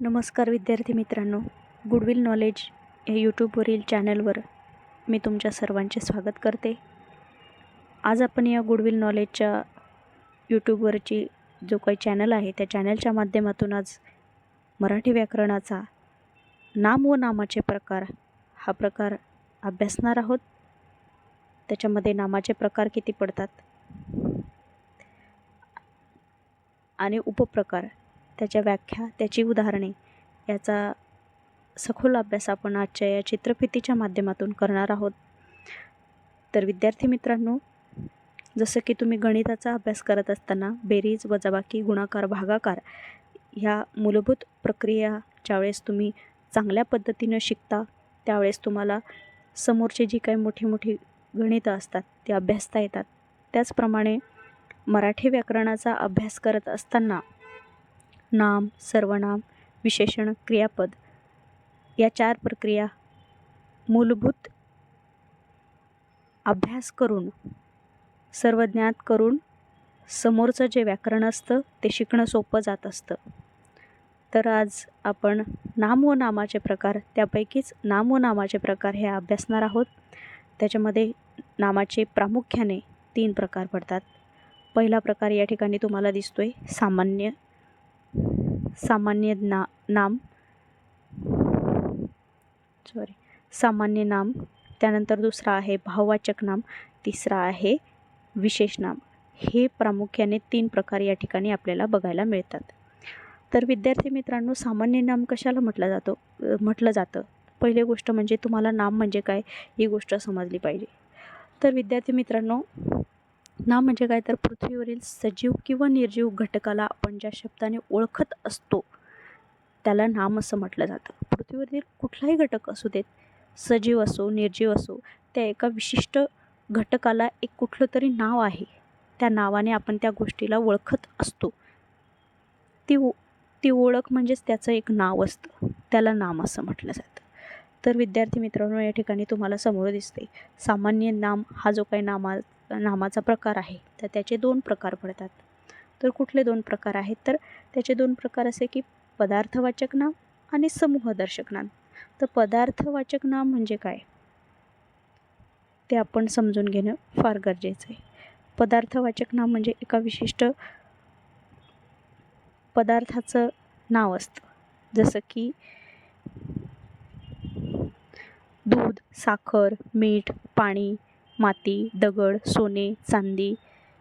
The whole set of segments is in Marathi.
नमस्कार विद्यार्थी मित्रांनो. गुडविल नॉलेज या यूट्यूबवरील चॅनलवर मी तुमच्या सर्वांचे स्वागत करते. आज आपण या गुडविल नॉलेजच्या यूट्यूबवरची जो काही चॅनल आहे त्या चॅनलच्या माध्यमातून आज मराठी व्याकरणाचा नाम व नामाचे प्रकार हा प्रकार अभ्यासणार आहोत. त्याच्यामध्ये नामाचे प्रकार किती पडतात? आणि उपप्रकार त्याच्या व्याख्या त्याची उदाहरणे याचा सखोल अभ्यास आपण आजच्या या चित्रफितीच्या माध्यमातून करणार आहोत. तर विद्यार्थी मित्रांनो जसं की तुम्ही गणिताचा अभ्यास करत असताना बेरीज वजाबाकी गुणाकार भागाकार ह्या मूलभूत प्रक्रिया ज्यावेळेस तुम्ही चांगल्या पद्धतीनं शिकता त्यावेळेस तुम्हाला समोरची जी काही मोठी मोठी गणितं असतात ती अभ्यासता येतात. त्याचप्रमाणे मराठी व्याकरणाचा अभ्यास करत असताना नाम सर्वनाम विशेषण क्रियापद. या चार प्रक्रिया मूलभूत अभ्यास करून सर्व ज्ञात करून समोरचं जे व्याकरण असतं ते शिकणं सोपं जात असतं. तर आज आपण नाम व नामाचे प्रकार त्यापैकीच नाम व नामाचे प्रकार हे अभ्यासणार आहोत. त्याच्यामध्ये नामाचे प्रामुख्याने तीन प्रकार पडतात. पहिला प्रकार या ठिकाणी तुम्हाला दिसतो आहे सामान्य सामान्य ना नाम. सॉरी सामान्य नाम. त्यानंतर दुसरा आहे भाववाचक नाम. तिसरा आहे विशेष नाम. हे प्रामुख्याने तीन प्रकार या ठिकाणी आपल्याला बघायला मिळतात. तर विद्यार्थी मित्रांनो सामान्य नाम कशाला म्हटलं जातो? म्हटलं जातं. पहिली गोष्ट म्हणजे तुम्हाला नाम म्हणजे काय? ही गोष्ट समजली पाहिजे. तर विद्यार्थी मित्रांनो नाम म्हणजे काय तर पृथ्वीवरील सजीव किंवा निर्जीव घटकाला आपण ज्या शब्दाने ओळखत असतो त्याला नाम असं म्हटलं जातं. पृथ्वीवरील कुठलाही घटक असू देत सजीव असो निर्जीव असो त्या एका विशिष्ट घटकाला एक कुठलं तरी नाव आहे. त्या नावाने आपण त्या गोष्टीला ओळखत असतो. ती ती ओळख म्हणजेच त्याचं एक नाव असतं. त्याला नाम असं म्हटलं जातं. तर विद्यार्थी मित्रांनो या ठिकाणी तुम्हाला समोर दिसते सामान्य नाम हा जो काही नामा नामाचा प्रकार आहे तर त्याचे दोन प्रकार पडतात. तर कुठले दोन प्रकार आहेत? तर त्याचे दोन प्रकार असे की पदार्थवाचक नाम आणि समूहदर्शक नाम. तर पदार्थवाचक नाम म्हणजे काय? ते आपण समजून घेणं फार गरजेचं आहे. पदार्थवाचक नाम म्हणजे एका विशिष्ट पदार्थाचं नाव असतं. जसं की दूध साखर मीठ पाणी माती दगड सोने चांदी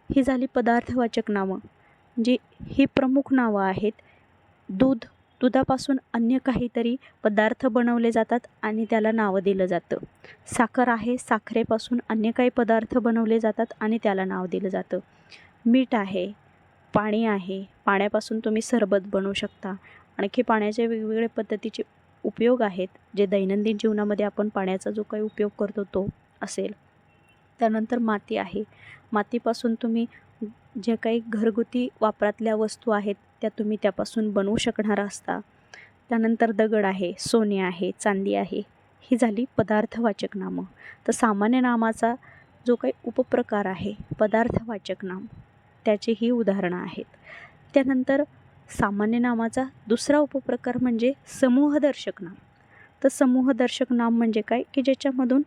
ही झाली पदार्थवाचक नावं. जी ही प्रमुख नावं आहेत. दूध दुधापासून अन्य काहीतरी पदार्थ बनवले जातात आणि त्याला नावं दिलं जातं. साखर आहे साखरेपासून अन्य काही पदार्थ बनवले जातात आणि त्याला नाव दिलं जातं. मीठ आहे पाणी आहे पाण्यापासून तुम्ही सरबत बनवू शकता. आणखी पाण्याचे वेगवेगळे पद्धतीचे उपयोग आहेत जे दैनंदिन जीवनामध्ये आपण पाण्याचा जो काही उपयोग करतो तो असेल. त्यानंतर माती आहे. मातीपासून तुम्ही जे काही घरगुती वापरातल्या वस्तू आहेत त्या तुम्ही त्यापासून बनवू शकणार असता. त्यानंतर दगड आहे सोने आहे चांदी आहे. ही झाली पदार्थवाचक नामं तर सामान्य नामाचा जो काही उपप्रकार आहे पदार्थवाचक नाम त्याची ही उदाहरणं आहेत. त्यानंतर सामान्य नामाचा दुसरा उपप्रकार म्हणजे समूहदर्शक नाम तर समूहदर्शक नाम म्हणजे काय? की ज्याच्यामधून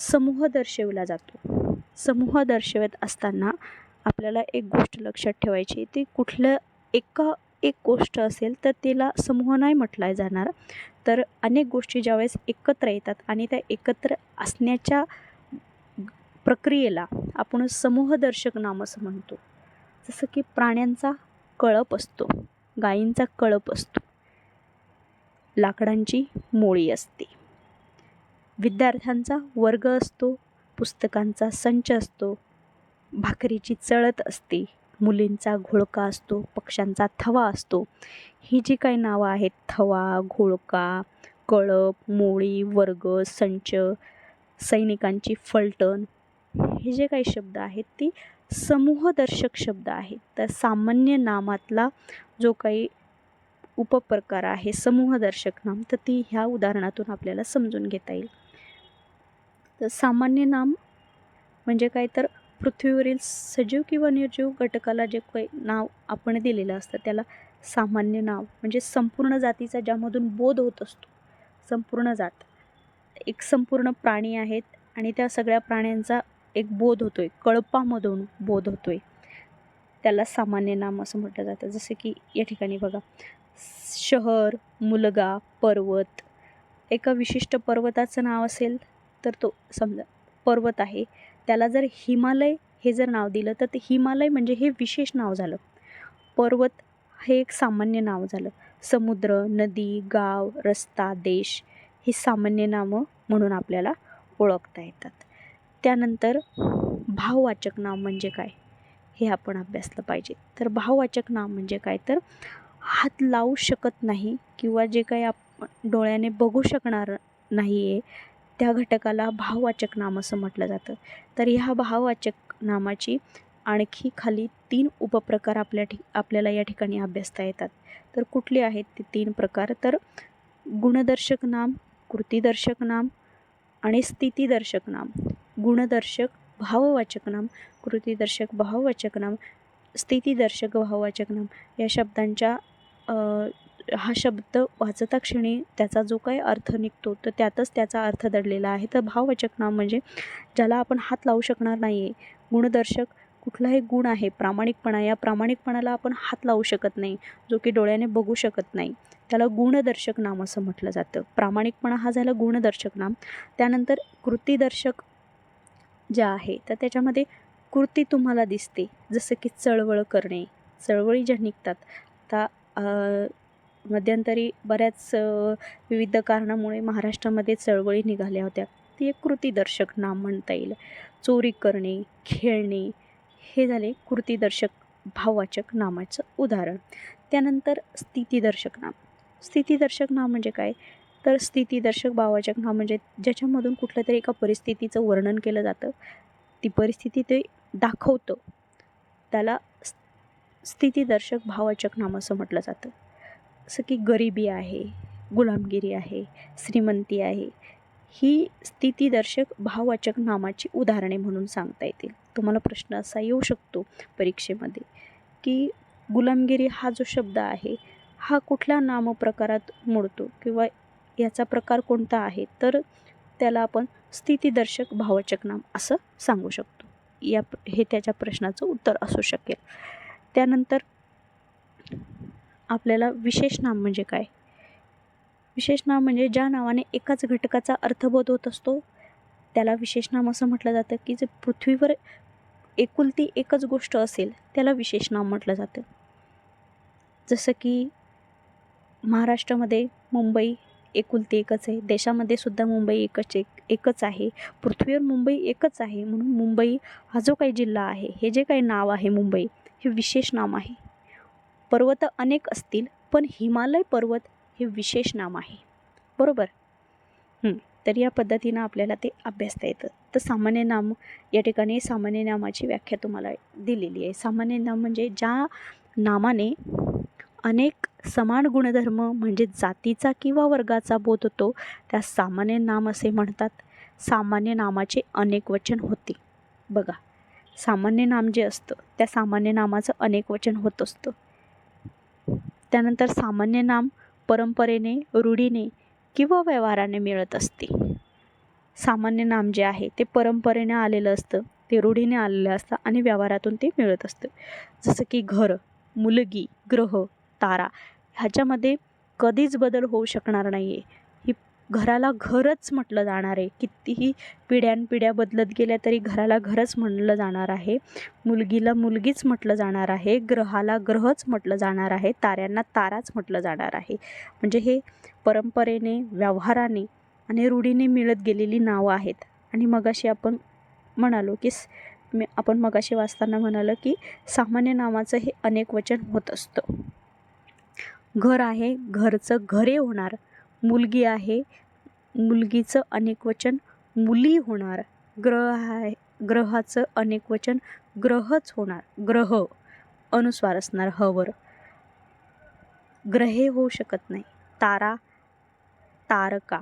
समूह दर्शवला जातो. समूह दर्शवत असताना आपल्याला एक गोष्ट लक्षात ठेवायची ती कुठलं एका एक गोष्ट असेल तर तिला समूह नाही म्हटला जाणार. तर अनेक गोष्टी ज्यावेळेस एकत्र येतात आणि त्या एकत्र असण्याच्या प्रक्रियेला आपण समूहदर्शक नाम असं म्हणतो. जसं की प्राण्यांचा कळप असतो गायींचा कळप असतो लाकडांची मोळी असते. विद्यार्थ्यांचा वर्ग असतो पुस्तकांचा संच असतो भाकरीची चळत असते मुलींचा घोळका असतो पक्ष्यांचा थवा असतो. ही जी काही नावं आहेत थवा घोळका कळप मोळी वर्ग संच सैनिकांची फलटण हे जे काही शब्द आहेत ती समूहदर्शक शब्द आहेत. तर सामान्य नामातला जो काही उपप्रकार आहे समूहदर्शक नाम तर ती ह्या उदाहरणातून आपल्याला समजून घेता येईल. तर सामान्य नाम म्हणजे काय तर पृथ्वीवरील सजीव किंवा निर्जीव घटकाला जे काही नाव आपण दिलेलं असतं त्याला सामान्य नाव म्हणजे संपूर्ण जातीचा ज्यामधून बोध होत असतो. संपूर्ण जात. एक संपूर्ण प्राणी आहेत आणि त्या सगळ्या प्राण्यांचा एक बोध होतो आहे कळपामधून बोध होतो आहे त्याला सामान्य नाम असं म्हटलं जातं. जसं की या ठिकाणी बघा शहर मुलगा पर्वत एका विशिष्ट पर्वताचं नाव असेल तर तो समजा पर्वत आहे. त्याला जर हिमालय हे जर नाव दिलं तर ते हिमालय म्हणजे हे विशेष नाव झालं. पर्वत हे एक सामान्य नाव झालं. समुद्र नदी गाव रस्ता देश ही सामान्य नावं म्हणून आपल्याला ओळखता येतात. त्यानंतर भाववाचक नाव म्हणजे काय? हे आपण अभ्यासलं पाहिजे. तर भाववाचक नाव म्हणजे काय? तर हात लावू शकत नाही किंवा जे काही आप डोळ्याने बघू शकणार नाही आहे त्या घटकाला भाववाचक नाम असं म्हटलं जातं. तर ह्या भाववाचक नामाची आणखी खाली तीन उपप्रकार आपल्या ठि आपल्याला या ठिकाणी अभ्यासता येतात. तर कुठले आहेत ते तीन प्रकार? तर गुणदर्शक नाम कृतीदर्शक नाम आणि स्थितीदर्शक नाम. गुणदर्शक भाववाचक नाम कृतीदर्शक भाववाचक नाम स्थितीदर्शक भाववाचक नाम या शब्दांच्या हा शब्द वाचता क्षणी त्याचा जो काही अर्थ निघतो तर त्यातच त्याचा अर्थ दडलेला आहे. तर भाववाचक नाम म्हणजे ज्याला आपण हात लावू शकणार नाही आहे गुणदर्शक कुठलाही गुण आहे प्रामाणिकपणा या प्रामाणिकपणाला आपण हात लावू शकत नाही जो की डोळ्याने बघू शकत नाही. त्याला गुणदर्शक नाम असं म्हटलं जातं. प्रामाणिकपणा हा झाला गुणदर्शक नाम. त्यानंतर कृतीदर्शक ज्या आहे तर त्याच्यामध्ये कृती तुम्हाला दिसते जसं की चळवळ करणे. चळवळी ज्या निघतात आता मध्यंतरी बऱ्याच विविध कारणामुळे महाराष्ट्रामध्ये चळवळी निघाल्या होत्या. ती एक कृतीदर्शक नाम म्हणता येईल. चोरी करणे खेळणे हे झाले कृतीदर्शक भाववाचक नामाचं उदाहरण. त्यानंतर स्थितीदर्शक नाम. स्थितीदर्शक नाम म्हणजे काय? तर स्थितीदर्शक भाववाचक नाम म्हणजे ज्याच्यामधून कुठल्या तरी एका परिस्थितीचं वर्णन केलं जातं. ती परिस्थिती ते दाखवतं. त्याला स्थितीदर्शक भाववाचक नाम असं म्हटलं जातं. जसं की गरिबी आहे गुलामगिरी आहे श्रीमंती आहे ही स्थितीदर्शक भाववाचक नामाची उदाहरणे म्हणून सांगता येतील. तुम्हाला प्रश्न असा येऊ शकतो परीक्षेमध्ये की गुलामगिरी हा जो शब्द आहे हा कुठल्या नामप्रकारात मोडतो किंवा याचा प्रकार कोणता आहे तर त्याला आपण स्थितीदर्शक भाववाचक नाम असं सांगू शकतो. या हे त्याच्या प्रश्नाचं उत्तर असू शकेल. त्यानंतर आपल्याला विशेष नाम म्हणजे काय? विशेष नाम म्हणजे ज्या नावाने एकाच घटकाचा अर्थबोध होत असतो त्याला विशेष नाम असं म्हटलं जातं की जे पृथ्वीवर एकुलती एकच गोष्ट असेल त्याला विशेष नाम म्हटलं जातं. जसं की महाराष्ट्रामध्ये मुंबई एकुलती एकच आहे देशामध्ये सुद्धा मुंबई एकच एक एकच आहे पृथ्वीवर मुंबई एकच आहे म्हणून मुंबई हा जो काही जिल्हा आहे हे जे काही नाव आहे मुंबई हे विशेष नाम आहे. पर्वत अनेक असतील पण हिमालय पर्वत हे विशेष नाम आहे. बरोबर? तर या पद्धतीनं आपल्याला ते अभ्यासता येतं. तर सामान्य नाम या ठिकाणी सामान्य नामाची व्याख्या तुम्हाला दिलेली आहे. सामान्य नाम म्हणजे ज्या नामाने अनेक समान गुणधर्म म्हणजे जातीचा किंवा वर्गाचा बोध होतो त्या सामान्य नाम असे म्हणतात. सामान्य नामाचे अनेक वचन होते. बघा सामान्य नाम जे असतं त्या सामान्य नामाचं अनेक वचन होत असतं. त्यानंतर सामान्य नाम परंपरेने रूढीने किंवा व्यवहाराने मिळत असते. सामान्य नाम जे आहे ते परंपरेने आलेलं असतं ते रूढीने आलेलं असतं आणि व्यवहारातून ते मिळत असतं. जसं की घर मुलगी ग्रह तारा ह्याच्यामध्ये कधीच बदल होऊ शकणार नाही आहे घराला घरच म्हटलं जाणार आहे. कितीही पिढ्यानपिढ्या बदलत गेल्या तरी घराला घरच म्हणलं जाणार आहे. मुलगीला मुलगीच म्हटलं जाणार आहे. ग्रहाला ग्रहच म्हटलं जाणार आहे. ताऱ्यांना ताराच म्हटलं जाणार आहे. म्हणजे हे परंपरेने व्यवहाराने आणि रूढीने मिळत गेलेली नावं आहेत. आणि मगाशी आपण म्हणालो की मी आपण मगाशी वाचताना म्हणालो की सामान्य नावाचं हे अनेक वचन होत असतं. घर आहे घरचं घरे होणार. मुलगी आहे. मुलगीचं अनेकवचन मुली होणार. ग्रह आहे ग्रहाचं अनेक वचन ग्रहच होणार. ग्रह अनुस्वार असणार हवर. ग्रहे होऊ शकत नाही. तारा तारका.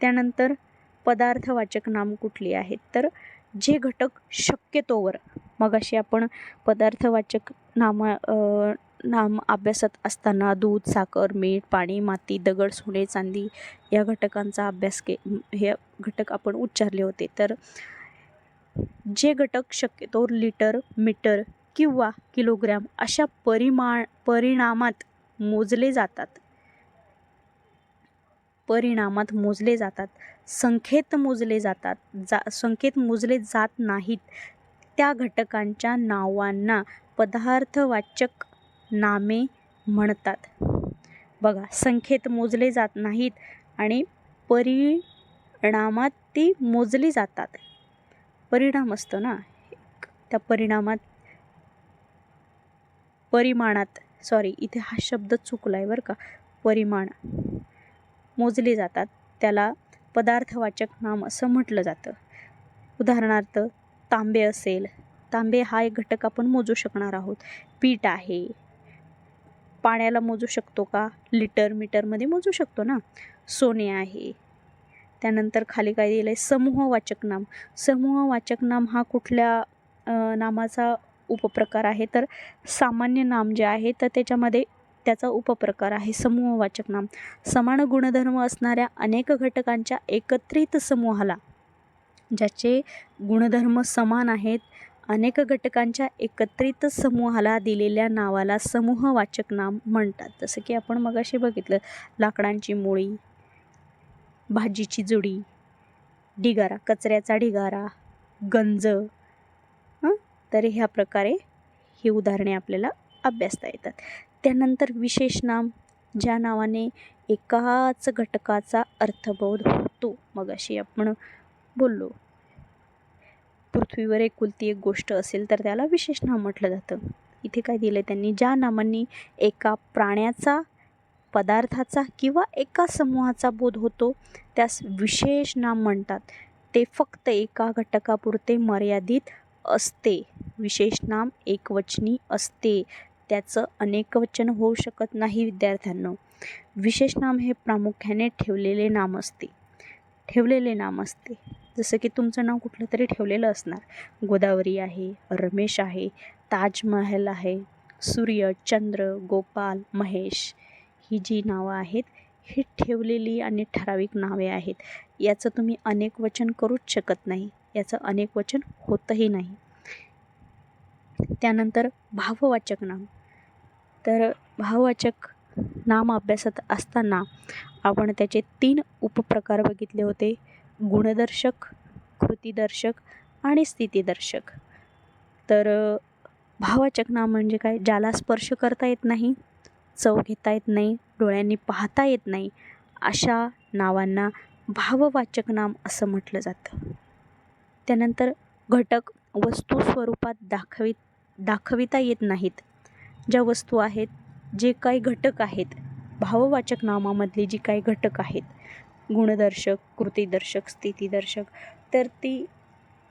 त्यानंतर पदार्थवाचक नाम कुठली आहेत? तर जे घटक शक्यतोवर मगाशी आपण पदार्थवाचक नामा नाम अभ्यासत असताना दूध साखर मीठ पाणी माती दगड सोने चांदी या घटकांचा अभ्यास के हे घटक आपण उच्चारले होते. तर जे घटक शक्यतो लिटर मीटर किंवा किलोग्रॅम अशा परिमाण परिणामात मोजले जातात. परिणामात मोजले जातात. संख्येत मोजले जातात. जा संख्येत मोजले जात नाहीत. त्या घटकांच्या नावांना पदार्थवाचक नामे म्हणतात. बघा संख्येत मोजले जात नाहीत आणि परिणामात ती मोजली जातात. परिणाम असतो ना? त्या परिणामात परिमाणात सॉरी इथे हा शब्द चुकला आहे बरं का? परिमाण मोजले जातात. त्याला पदार्थवाचक नाम असं म्हटलं जातं. उदाहरणार्थ तांबे असेल. तांबे हा एक घटक आपण मोजू शकणार आहोत. पीठ आहे. पाण्याला मोजू शकतो का? लिटर मीटरमध्ये मोजू शकतो ना? सोने आहे. त्यानंतर खाली काय दिलं आहे समूहवाचक नाम. समूहवाचक नाम हा कुठल्या नामाचा उपप्रकार आहे? तर सामान्य नाम जे आहे तर त्याच्यामध्ये त्याचा उपप्रकार आहे समूहवाचक नाम. समान गुणधर्म असणाऱ्या अनेक घटकांच्या एकत्रित समूहाला ज्याचे गुणधर्म समान आहेत अनेक घटकांच्या एकत्रित समूहाला दिलेल्या नावाला समूहवाचक नाम म्हणतात. जसं की आपण मगाशी बघितलं लाकडांची मुळी भाजीची जुडी ढिगारा कचऱ्याचा ढिगारा गंज तर ह्या प्रकारे ही उदाहरणे आपल्याला अभ्यासता येतात. त्यानंतर विशेष नाम ज्या नावाने एकाच घटकाचा अर्थबोध होतो. मग अशी आपण बोललो पृथ्वीवर एकुलती एक गोष्ट असेल तर त्याला विशेष नाम म्हटलं जातं. इथे काय दिलं त्यांनी? ज्या नामांनी एका प्राण्याचा पदार्थाचा किंवा एका समूहाचा बोध होतो त्यास विशेष नाम म्हणतात. ते फक्त एका घटकापुरते मर्यादित असते. विशेष नाम एकवचनी असते. त्याचं अनेकवचन होऊ शकत नाही विद्यार्थ्यांना. विशेष नाम हे प्रामुख्याने ठेवलेले नाम असते. ठेवलेले नाम असते. जसं की तुमचं नाव कुठलं तरी ठेवलेलं असणार. गोदावरी आहे रमेश आहे ताजमहल आहे सूर्य चंद्र गोपाल महेश ही जी नावं आहेत ही ठेवलेली आणि ठराविक नावे आहेत. याचं तुम्ही अनेक वचन करूच शकत नाही. याचं अनेक वचन होतही नाही. त्यानंतर भाववाचक नाम. तर भाववाचक नाम अभ्यासत असताना आपण त्याचे तीन उपप्रकार बघितले होते. गुणदर्शक कृतीदर्शक आणि स्थितीदर्शक. तर भाववाचक नाम म्हणजे काय? ज्याला स्पर्श करता येत नाही चव घेता येत नाही डोळ्यांनी पाहता येत नाही अशा नावांना भाववाचक नाम असं म्हटलं जातं. त्यानंतर घटक वस्तू स्वरूपात दाखवित दाखविता येत नाहीत. ज्या वस्तू आहेत जे काही घटक आहेत भाववाचक नामामधले जी काही घटक आहेत गुणदर्शक कृतीदर्शक स्थितीदर्शक तर ती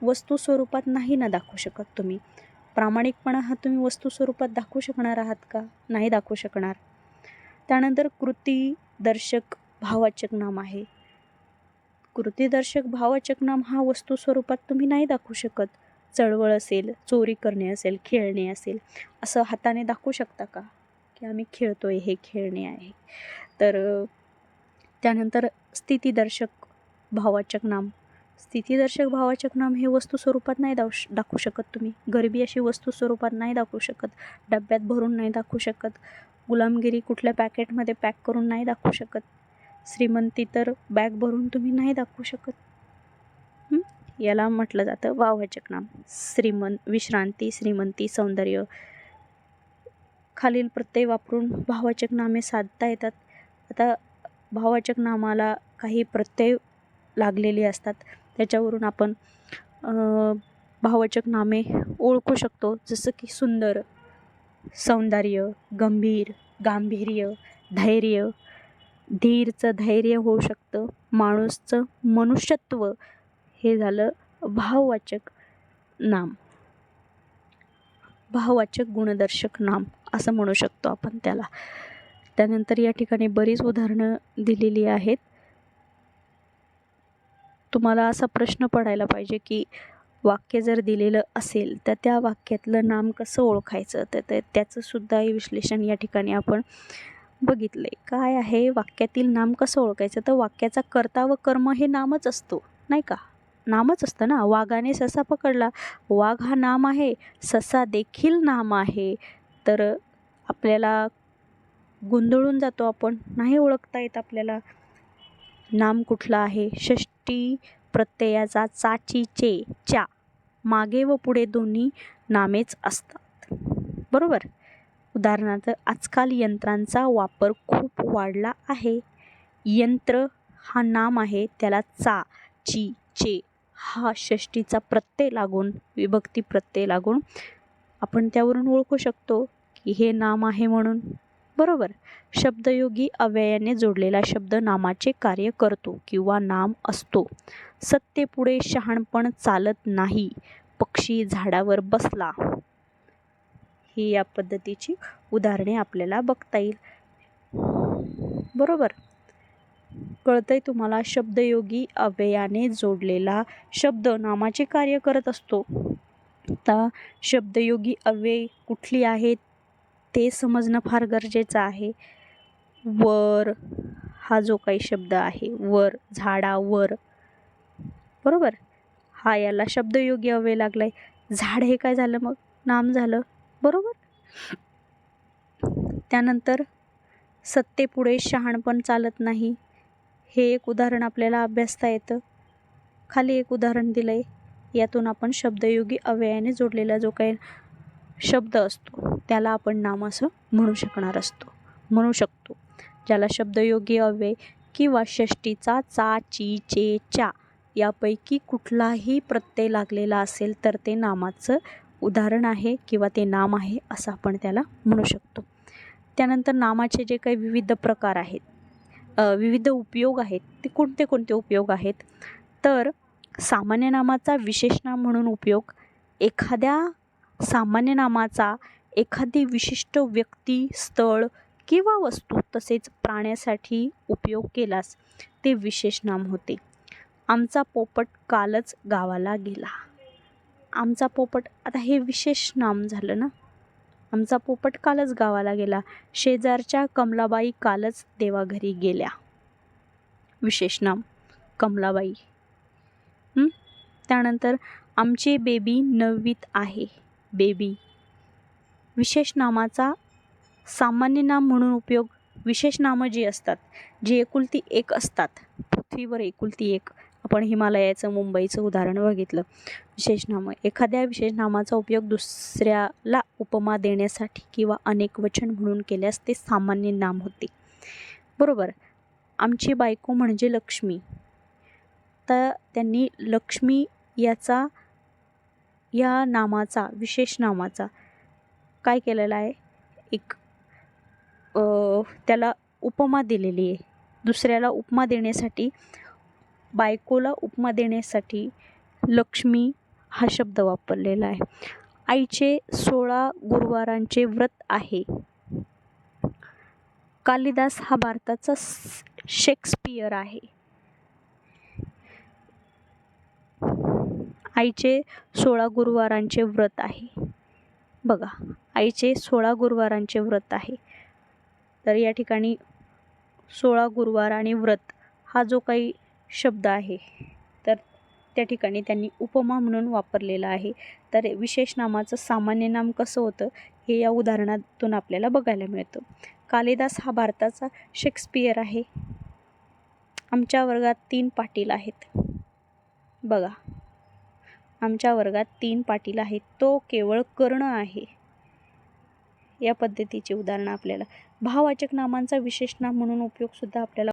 वस्तू स्वरूपात नाही ना दाखवू शकत तुम्ही. प्रामाणिकपणा हा तुम्ही वस्तू स्वरूपात दाखवू शकणार आहात का? नाही दाखवू शकणार. त्यानंतर कृतीदर्शक भाववाचक नाम आहे. कृतीदर्शक भाववाचक नाम हा वस्तू स्वरूपात तुम्ही नाही दाखवू शकत. चळवळ असेल चोरी करणे असेल खेळणे असेल असं हाताने दाखवू शकता का? की आम्ही खेळतोय हे खेळणे आहे. तर त्यानंतर स्थितीदर्शक भाववाचक नाम. स्थितीदर्शक भावाचक नाम हे वस्तू स्वरूपात नाही दाव दाखवू शकत तुम्ही. गरिबी अशी वस्तू स्वरूपात नाही दाखवू शकत. डब्यात भरून नाही दाखवू शकत. गुलामगिरी कुठल्या पॅकेटमध्ये पॅक करून नाही दाखवू शकत. श्रीमंती तर बॅग भरून तुम्ही नाही दाखवू शकत. याला म्हटलं जातं वाववाचक नाम. श्रीमंत विश्रांती श्रीमंती सौंदर्य. खालील प्रत्यय वापरून भाववाचक नामे साधता येतात. आता भाववाचक नामाला काही प्रत्यय लागलेली असतात. त्याच्यावरून आपण भाववाचक नामे ओळखू शकतो. जसं की सुंदर सौंदर्य गंभीर गांभीर्य धैर्य. धीरचं धैर्य होऊ शकतं. माणूसचं मनुष्यत्व हे झालं भाववाचक नाम. भाववाचक गुणदर्शक नाम असं म्हणू शकतो आपण त्याला. त्यानंतर या ठिकाणी बरीच उदाहरणं दिलेली आहेत. तुम्हाला असा प्रश्न पडायला पाहिजे की वाक्य जर दिलेलं असेल तर त्या वाक्यातलं नाम कसं ओळखायचं? तर ते त्याचंसुद्धा विश्लेषण या ठिकाणी आपण बघितलं आहे काय आहे? वाक्यातील नाम कसं ओळखायचं? तर वाक्याचा कर्ता व कर्म हे नामच असतो नाही का? नामच असतं ना? वाघाने ससा पकडला वाघ हा नाम आहे ससा देखील नाम आहे. तर आपल्याला गोंधळून जातो आपण. नाही ओळखता येत आपल्याला. नाम कुठलं आहे? षष्टी प्रत्ययाचा चाचीचे च्या. मागे व पुढे दोन्ही नामेच असतात. बरोबर? उदाहरणार्थ आजकाल यंत्रांचा वापर खूप वाढला आहे. यंत्र हा नाम आहे त्याला चा ची चे हा षष्टीचा प्रत्यय लागून विभक्ती प्रत्यय लागून आपण त्यावरून ओळखू शकतो की हे नाम आहे म्हणून. बरोबर. शब्दयोगी अव्ययाने जोडलेला शब्द नामाचे कार्य करतो किंवा नाम असतो. सत्तेपुढे शहाणपण चालत नाही. पक्षी झाडावर बसला. ही या पद्धतीची उदाहरणे आपल्याला बघता येईल. बरोबर. कळतंय तुम्हाला? शब्दयोगी अव्ययाने जोडलेला शब्द नामाचे कार्य करत असतो. आता शब्दयोगी अव्यय कुठली आहेत? ते समजणं फार गरजेचं आहे. वर हा जो काही शब्द आहे वर झाडावर बरोबर? हा याला शब्दयोगी अव्यय लागलाय. झाड हे काय झालं मग? नाम झालं. बरोबर? त्यानंतर सत्तेपुढे शहाणपण चालत नाही. हे एक उदाहरण आपल्याला अभ्यासता येतं. खाली एक उदाहरण दिलं आहे यातून आपण शब्दयोगी अव्ययाने जोडलेला जो काही शब्द असतो त्याला आपण नाम असं म्हणू शकणार असतो म्हणू शकतो. ज्याला शब्दयोगी अव्यय किंवा षष्टीचा चा ची चे च्या यापैकी कुठलाही प्रत्यय लागलेला असेल तर ते नामाचं उदाहरण आहे किंवा ते नाम आहे असं आपण त्याला म्हणू शकतो. त्यानंतर नामाचे जे काही विविध प्रकार आहेत विविध उपयोग आहेत ते कोणते कोणते उपयोग आहेत? तर सामान्य नामाचा विशेष नाम म्हणून उपयोग एखाद्या सामान्य नामाचा एखादी विशिष्ट व्यक्ती स्थळ किंवा वस्तू तसेच प्राण्यासाठी उपयोग केलास ते विशेष नाम होते. आमचा पोपट कालच गावाला गेला. आमचा पोपट आता हे विशेष नाम झालं ना? आमचा पोपट कालच गावाला गेला. शेजारच्या कमलाबाई कालच देवाघरी गेल्या. विशेष नाम कमलाबाई. त्यानंतर आमची बेबी नववीत आहे. बेबी. विशेष नामाचा सामान्य नाम म्हणून उपयोग विशेष नामं जी असतात जी एकुलती एक असतात पृथ्वीवर एकुलती एक. आपण हिमालयाचं मुंबईचं उदाहरण बघितलं. विशेष नामं एखाद्या विशेष नामाचा उपयोग दुसऱ्याला उपमा देण्यासाठी किंवा अनेक वचन म्हणून केल्यास ते सामान्य नाम होते. बरोबर. आमची बायको म्हणजे लक्ष्मी. तर त्यांनी लक्ष्मी याचा या नामाचा विशेष नामाचा काय केलेला आहे? एक त्याला उपमा दिलेली आहे. दुसऱ्याला उपमा देण्यासाठी बायकोला उपमा देण्यासाठी लक्ष्मी हा शब्द वापरलेला आहे. आईचे सोळा गुरुवारांचे व्रत आहे. कालिदास हा भारताचा शेक्सपियर आहे. आईचे सोळा गुरुवारांचे व्रत आहे. बघा आईचे सोळा गुरुवारांचे व्रत आहे. तर या ठिकाणी सोळा गुरुवार आणि व्रत हा जो काही शब्द आहे तर त्या ठिकाणी त्यांनी उपमा म्हणून वापरलेला आहे. तर विशेष नामाचं सामान्य नाम कसं होतं हे या उदाहरणातून आपल्याला बघायला मिळतं. कालिदास हा भारताचा शेक्सपियर आहे. आमच्या वर्गात तीन पाटील आहेत. बघा आमच्या वर्गात तीन पाटील आहेत. तो केवळ कर्ण आहे. या पद्धतीचे उदाहरणं आपल्याला. भाववाचक नामांचा विशेष नाम म्हणून उपयोगसुद्धा आपल्याला